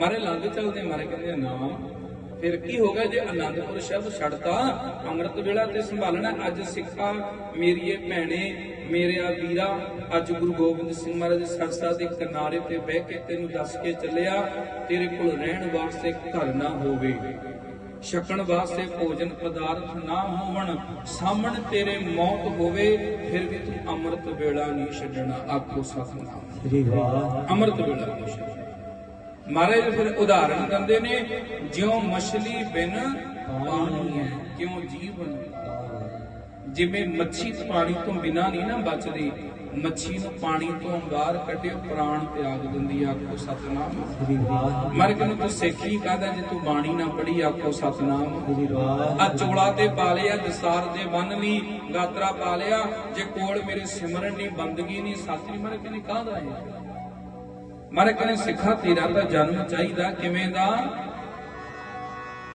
ਮਾਰੇ ਲੰਘ ਚੱਲਦੇ ਮਾਰੇ ਕਹਿੰਦੇ ਨਾ। ਫਿਰ ਕੀ ਹੋ ਗਿਆ ਜੇ ਆਨੰਦਪੁਰ ਸ਼ਬਦ ਛੱਡਤਾ? ਅੰਮ੍ਰਿਤ ਵੇਲਾ ਤੇ ਸੰਭਾਲਣਾ ਅੱਜ ਸਿੱਖਾ ਮੇਰੀਏ ਭੈਣੇ ਮੇਰਿਆ ਵੀਰਾ ਅੱਜ ਗੁਰੂ ਗੋਬਿੰਦ ਸਿੰਘ ਮਹਾਰਾਜ ਦੇ ਸਰਸਾ ਦੇ ਕਿਨਾਰੇ ਤੇ ਬਹਿ ਕੇ ਤੈਨੂੰ ਦੱਸ ਕੇ ਚੱਲਿਆ ਤੇਰੇ ਕੋਲ ਰਹਿਣ ਵਾਸਤੇ ਘਰ ਨਾ ਹੋਵੇ। ਛਕਣ ਵਾਸਤੇ ਭੋਜਨ ਪਦਾਰਥ ਨਾ ਹੋਵਣ ਸਾਹਮਣ ਤੇਰੇ ਮੌਤ ਹੋਵੇ ਫਿਰ ਵੀ ਤੂੰ ਅੰਮ੍ਰਿਤ ਵੇਲਾ ਨਹੀਂ ਛੱਡਣਾ। ਆਖੋ ਸਤਨਾਮ। ਜੀ ਵਾਹ ਅੰਮ੍ਰਿਤ ਵੇਲਾ ਨਹੀਂ ਛੱਡਣਾ। ਮਹਾਰਾਜ ਫਿਰ ਉਦਾਹਰਣ ਦਿੰਦੇ ਨੇ, ਜਿਉਂ ਮਛਲੀ ਬਿਨ ਪਾਣੀ ਹੈ, ਕਿਉਂ ਜੀਵਨ ਜਿਵੇਂ ਮੱਛੀ ਪਾਣੀ ਤੋਂ ਬਿਨਾ ਨਹੀਂ ਨਾ ਬਚਦੀ, ਮੱਛੀ ਨੂੰ ਪਾਣੀ ਤੋਂ ਬਾਹਰ ਕੱਢਿਓ ਪ੍ਰਾਣ ਤਿਆਗ ਦਿੰਦੀ ਆਖੋ ਸਤਨਾਮ। ਜੀ ਨੂੰ ਤੂੰ ਸਿੱਖੀ ਕਾਹਦਾ ਜੇ ਤੂੰ ਬਾਣੀ ਨਾ ਪੜੀ ਆਖੋ ਸਤਨਾਮ। ਆ ਚੋਲਾ ਤੇ ਪਾ ਲਿਆ, ਦਸਾਰ ਦੇ ਬੰਨ ਲਈ ਗਾਤਰਾ ਪਾ ਲਿਆ, ਜੇ ਕੋਲ ਮੇਰੇ ਸਿਮਰਨ ਨਹੀਂ ਬੰਦਗੀ ਨਹੀਂ, ਸਾਥੀ ਮਰ ਕੇ ਕਾਹਦਾ ਹੈ? ਮਰ ਕੇ ਸਿੱਖਾ ਤੇਰਾ ਤਾਂ ਜਨਮ ਚਾਹੀਦਾ ਕਿਵੇਂ ਦਾ?